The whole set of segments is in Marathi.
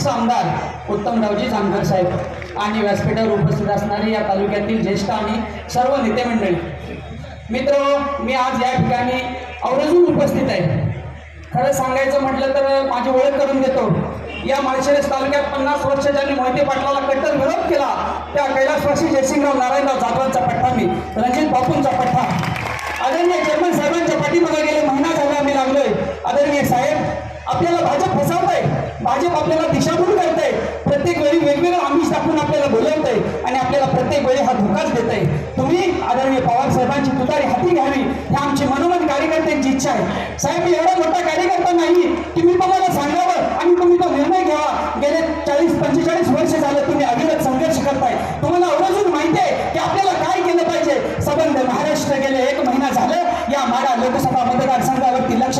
एक्स आमदार उत्तमरावजी जानकर साहेब आणि व्यासपीठावर उपस्थित असणारे या तालुक्यातील ज्येष्ठ आणि सर्व नेते मंडळी मित्र मी आज या ठिकाणी आवर्जून उपस्थित आहे. खरं सांगायचं म्हटलं तर माझी ओळख करून देतो. या माळशिरस तालुक्यात पन्नास वर्ष ज्यांनी मोहिते पाटलाला कट्टर विरोध केला त्या कैलासवासी जयसिंगराव नारायणराव जाधवांचा पठ्ठा मी रणजित बापूंचा पठ्ठा आदरणीय चेअरमन साहेबांच्या पाठीमागे गेले महिना झाला आम्ही लागलोय. आदरणीय साहेब आपल्याला भाजप फसा भाजप आपल्याला दिशाभूल करते प्रत्येक वेळी वेगवेगळं आमिष दाखवून आपल्याला बोलवतंय आणि आपल्याला प्रत्येक वेळी हा धोकाच देत आहे तुम्ही आदरणीय पवार साहेबांची तुतारी हाती घ्यावी हे आमची मनोमन कार्यकर्त्यांची इच्छा आहे. साहेब मी एवढा मोठा कार्यकर्ता नाही की मी तुम्हाला सांगावं आणि तुम्ही तो निर्णय घ्यावा. गेले चाळीस पंचेचाळीस वर्ष झालं तुम्ही अविरत संघर्ष करताय. तुम्हाला आवर्जून माहिती आहे की आपल्याला काय केलं पाहिजे? सबंध महाराष्ट्र गेले एक महिना झालं या माडा लोकसभा मतदारसंघावरती लक्ष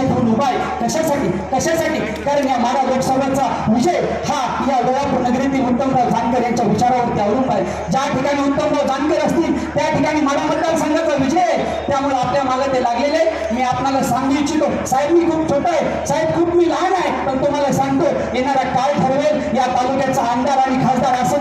कशासाठी? कशासाठी? कारण या मारा लोकसभेचा विजय हा या वेळापूर नगरीतील उत्तमराव जानकर यांच्या विचारावरती अवलंबून आहे. ज्या ठिकाणी उत्तमराव जानकर असतील त्या ठिकाणी माडा मतदारसंघाचा विजय आहे. त्यामुळे आपल्या मागे ते लागलेले मी आपल्याला सांगू इच्छितो साहेब मी खूप छोटा आहे. साहेब खूप मी लहान आहे. पण तुम्हाला सांगतो येणारा काळ ठरवेल. या तालुक्याचा आमदार आणि खासदार असं